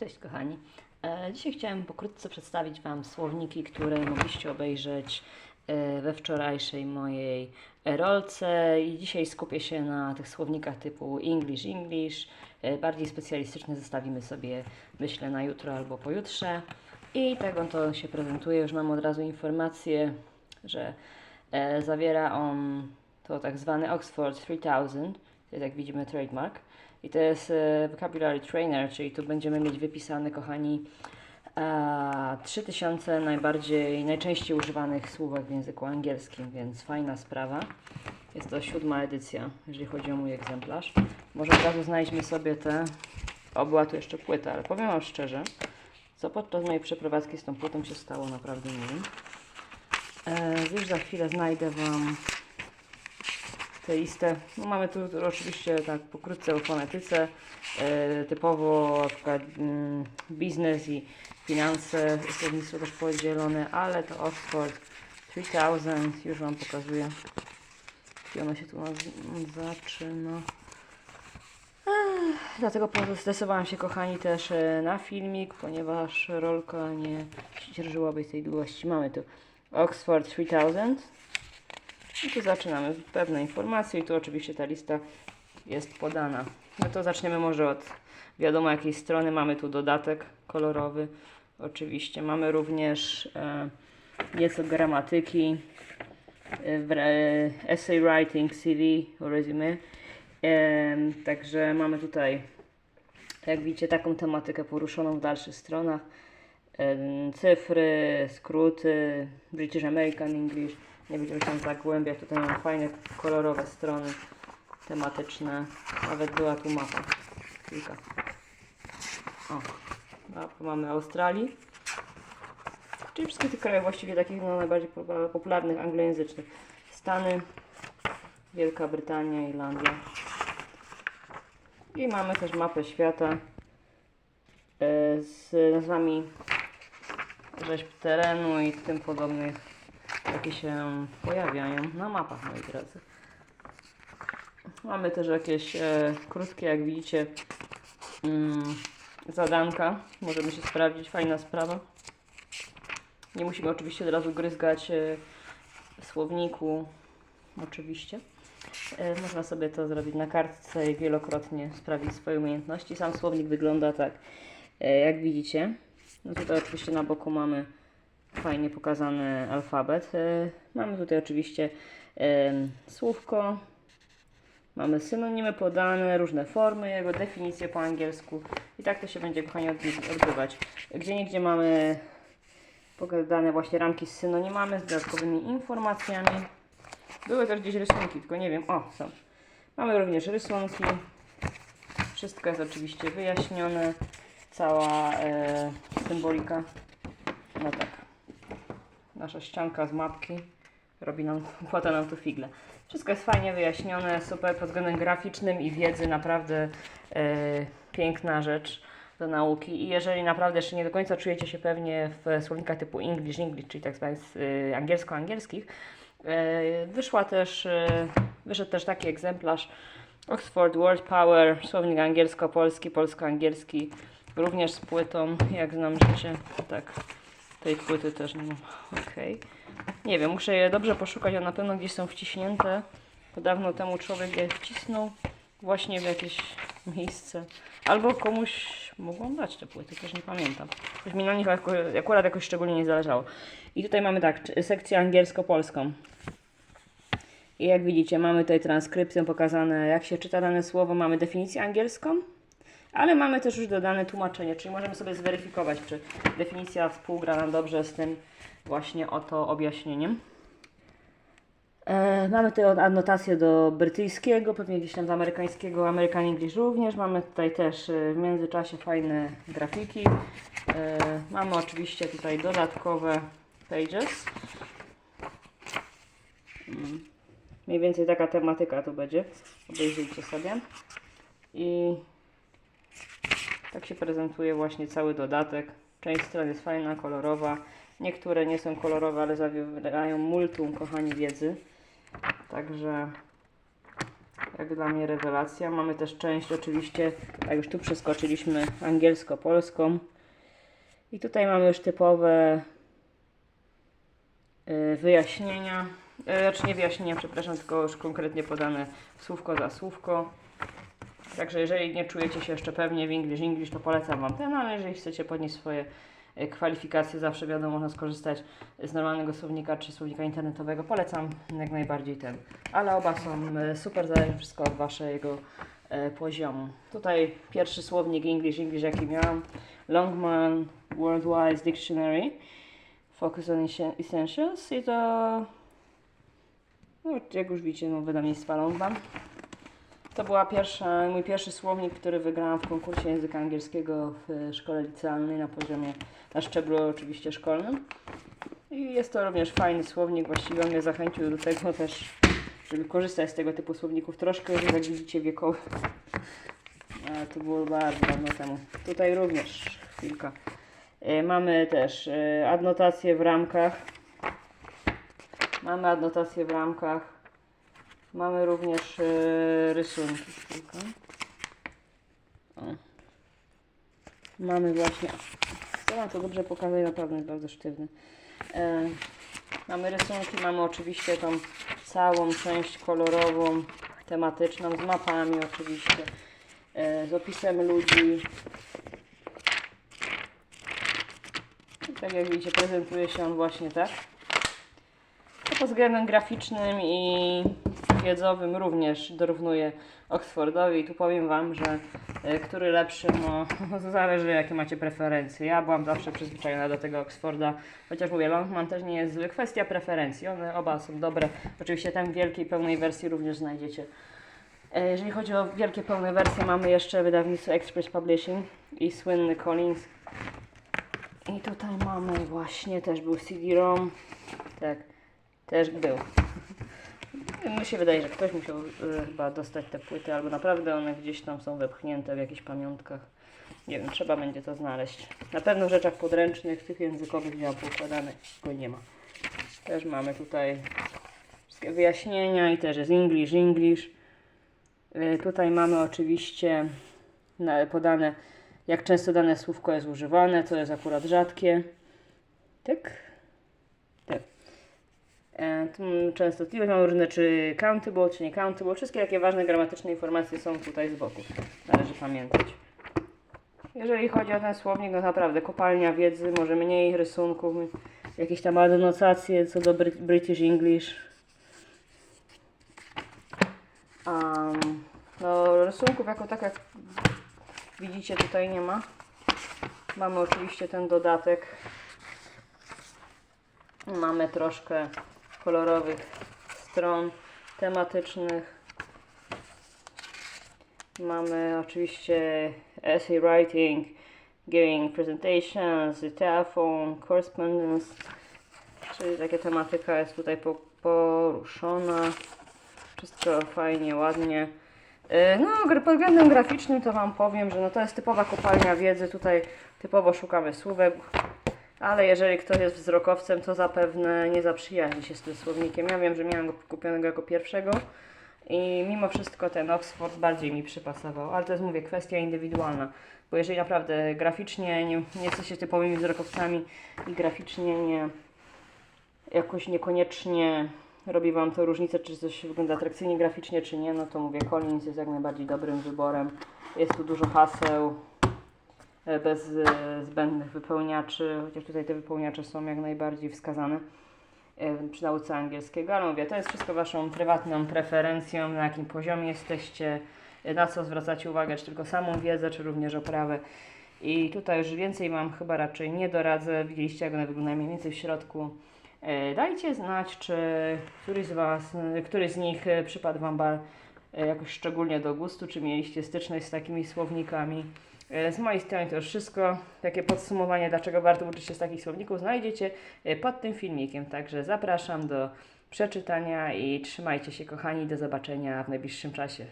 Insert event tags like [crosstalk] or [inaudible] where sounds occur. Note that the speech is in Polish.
Cześć kochani. E, Dzisiaj chciałem pokrótce przedstawić Wam słowniki, które mogliście obejrzeć e, we wczorajszej mojej rolce i dzisiaj skupię się na tych słownikach typu English, English. E, Bardziej specjalistyczne zostawimy sobie, myślę, na jutro albo pojutrze. I tak on to się prezentuje. Już mam od razu informację, że zawiera on to tak zwany Oxford 3000, to jest jak widzimy trademark. I to jest e, Vocabulary Trainer, czyli tu będziemy mieć wypisane, kochani, e, 3000 najbardziej, najczęściej używanych słówek w języku angielskim, więc fajna sprawa. Jest to siódma edycja, jeżeli chodzi o mój egzemplarz. Może od razu znajdźmy sobie te, o była tu jeszcze płyta, ale powiem Wam szczerze, co podczas mojej przeprowadzki z tą płytą się stało, naprawdę nie wiem. E, już za chwilę znajdę Wam tę. No mamy tu oczywiście tak pokrótce o fonetyce, e, typowo na mm, biznes i finanse, słownictwo też podzielone, ale to Oxford 3000 już Wam pokazuję. I ono się tu zaczyna. Dlatego zdecydowałam się, kochani, też e, na filmik, ponieważ rolka nie dzierżyłaby tej długości. Mamy tu Oxford 3000. I tu zaczynamy. Pewne informacje i tu oczywiście ta lista jest podana. No to zaczniemy może od wiadomo jakiej strony. Mamy tu dodatek kolorowy. Oczywiście mamy również e, nieco gramatyki, e, e, essay writing, CV, resume. E, także mamy tutaj, jak widzicie, taką tematykę poruszoną w dalszych stronach. Em, cyfry, skróty, British American English. Nie będziemy się tak głębiać. Tutaj mamy fajne, kolorowe strony tematyczne. Nawet była tu mapa. Kilka. O, mapę mamy Australii. Czyli wszystkich tych krajów właściwie takich no, najbardziej popularnych anglojęzycznych. Stany, Wielka Brytania, Irlandia. I mamy też mapę świata e, z nazwami rzeźb terenu i tym podobnych, jakie się pojawiają na mapach, moi drodzy. Mamy też jakieś e, krótkie, jak widzicie, mm, zadanka. Możemy się sprawdzić, fajna sprawa. Nie musimy oczywiście od razu gryzgać e, słowniku, oczywiście. E, Można sobie to zrobić na kartce i wielokrotnie sprawdzić swoje umiejętności. Sam słownik wygląda tak, e, jak widzicie. No tutaj oczywiście na boku mamy fajnie pokazany alfabet. E, Mamy tutaj oczywiście em, słówko, mamy synonimy podane, różne formy, jego definicje po angielsku i tak to się będzie kochani odby- odbywać. Gdzie niegdzie mamy pogadane właśnie ramki z synonimami, z dodatkowymi informacjami. Były też gdzieś rysunki, tylko nie wiem. O, są. Mamy również rysunki. Wszystko jest oczywiście wyjaśnione. Cała e, symbolika. No tak. Nasza ścianka z mapki robi nam, [laughs] układa nam tu figle. Wszystko jest fajnie wyjaśnione, super pod względem graficznym i wiedzy, naprawdę e, piękna rzecz do nauki. I jeżeli naprawdę jeszcze nie do końca czujecie się pewnie w słownikach typu English, English, czyli tak zwanych e, angielsko-angielskich, e, wyszła też, e, wyszedł też taki egzemplarz Oxford Word Power, słownik angielsko-polski, polsko-angielski, również z płytą, jak znam życie, tak, tej płyty też nie mam, okej. Nie wiem, muszę je dobrze poszukać, one na pewno gdzieś są wciśnięte, dawno temu człowiek je wcisnął właśnie w jakieś miejsce, albo komuś mogłam dać te płyty, też nie pamiętam. Choć mi na nich jako, akurat jakoś szczególnie nie zależało. I tutaj mamy tak, sekcję angielsko-polską. I jak widzicie, mamy tutaj transkrypcję pokazane, jak się czyta dane słowo, mamy definicję angielską, ale mamy też już dodane tłumaczenie, czyli możemy sobie zweryfikować, czy definicja współgra nam dobrze z tym właśnie oto objaśnieniem. E, mamy tutaj adnotację do brytyjskiego, pewnie gdzieś tam z amerykańskiego, American English również. Mamy tutaj też e, w międzyczasie fajne grafiki. E, mamy oczywiście tutaj dodatkowe pages. Mm. Mniej więcej taka tematyka tu będzie. Obejrzyjcie sobie. I tak się prezentuje właśnie cały dodatek. Część stron jest fajna, kolorowa. Niektóre nie są kolorowe, ale zawierają multum, kochani, wiedzy. Także Jak dla mnie rewelacja. Mamy też część oczywiście, a już tu przeskoczyliśmy angielsko-polską. I tutaj mamy już typowe y, wyjaśnienia. Y, Znaczy nie wyjaśnienia, przepraszam, tylko już konkretnie podane słówko za słówko. Także jeżeli nie czujecie się jeszcze pewnie w English English, to polecam Wam ten, ale jeżeli chcecie podnieść swoje y, kwalifikacje, zawsze wiadomo, można skorzystać z normalnego słownika czy słownika internetowego. Polecam jak najbardziej ten. Ale oba są y, super, zależy wszystko od Waszego y, poziomu. Tutaj pierwszy słownik English English, jaki miałam. Longman Worldwide Dictionary. Focus on Essen- Essentials i to no, jak już widzicie, no, wydawnictwa Longman. To była pierwsza, mój pierwszy słownik, który wygrałam w konkursie języka angielskiego w szkole licealnej na poziomie, na szczeblu oczywiście szkolnym. I jest to również fajny słownik, właściwie on mnie zachęcił do tego też, żeby korzystać z tego typu słowników. Troszkę już, jak widzicie, wiekowy. Ale to było bardzo dawno temu. Tutaj również chwilka. E, Mamy też e, adnotacje w ramkach. Mamy adnotacje w ramkach. Mamy również e, rysunki. O. Mamy właśnie. Staram to dobrze pokazać, naprawdę jest bardzo sztywny. E, mamy rysunki, mamy oczywiście tą całą część kolorową, tematyczną, z mapami oczywiście, e, z opisem ludzi. I tak jak widzicie, prezentuje się on właśnie tak. A pod względem graficznym i wiedzowym również dorównuje Oxfordowi. I tu powiem Wam, że e, który lepszy, no [laughs] zależy jakie macie preferencje. Ja byłam zawsze przyzwyczajona do tego Oxforda, chociaż mówię, Longman też nie jest zły. Kwestia preferencji, one oba są dobre. Oczywiście tam w wielkiej, pełnej wersji również znajdziecie. E, Jeżeli chodzi o wielkie, pełne wersje, mamy jeszcze wydawnictwo Express Publishing i słynny Collins. I tutaj mamy właśnie, też był CD-ROM. Tak, też był. Mi się wydaje, że ktoś musiał e, chyba dostać te płyty, albo naprawdę one gdzieś tam są wepchnięte w jakichś pamiątkach. Nie wiem, trzeba będzie to znaleźć. Na pewno w rzeczach podręcznych, tych językowych miał poukładane, go nie ma. Też mamy tutaj wszystkie wyjaśnienia i też jest English, English. E, Tutaj mamy oczywiście na- podane, jak często dane słówko jest używane, to jest akurat rzadkie. Tak. Częstotliwość mamy różne, czy countable, czy nie countable. Wszystkie takie ważne gramatyczne informacje są tutaj z boku. Należy pamiętać. Jeżeli chodzi o ten słownik, no naprawdę kopalnia wiedzy, może mniej rysunków, jakieś tam adnotacje co do Brit- British English. Um, no, rysunków jako tak jak widzicie tutaj nie ma. Mamy oczywiście ten dodatek. Mamy troszkę kolorowych stron tematycznych. Mamy oczywiście essay writing, giving presentations, telephone, correspondence, czyli taka tematyka jest tutaj po, poruszona. Wszystko fajnie, ładnie. Yy, No, pod względem graficznym to Wam powiem, że no to jest typowa kopalnia wiedzy. Tutaj typowo szukamy słówek, ale jeżeli ktoś jest wzrokowcem, to zapewne nie zaprzyjaźni się z tym słownikiem. Ja wiem, że miałam go kupionego jako pierwszego i mimo wszystko ten Oxford bardziej mi przypasował, ale to jest, mówię, kwestia indywidualna. Bo jeżeli naprawdę graficznie nie, nie jesteście typowymi wzrokowcami i graficznie nie jakoś niekoniecznie robi Wam to różnicę, czy coś wygląda atrakcyjnie graficznie, czy nie, no to mówię, Collins jest jak najbardziej dobrym wyborem. Jest tu dużo haseł, bez e, zbędnych wypełniaczy, chociaż tutaj te wypełniacze są jak najbardziej wskazane e, przy nauce angielskiego, ale mówię, to jest wszystko Waszą prywatną preferencją, na jakim poziomie jesteście, e, na co zwracacie uwagę, czy tylko samą wiedzę, czy również oprawę. I tutaj już więcej Wam chyba raczej nie doradzę, widzieliście jak one wyglądają mniej więcej w środku. E, Dajcie znać, czy któryś z Was, e, któryś z nich e, przypadł Wam e, jakoś szczególnie do gustu, czy mieliście styczność z takimi słownikami. E, Z mojej strony to już wszystko. Takie podsumowanie, dlaczego warto uczyć się z takich słowników, znajdziecie e, pod tym filmikiem. Także zapraszam do przeczytania i trzymajcie się, kochani. Do zobaczenia w najbliższym czasie.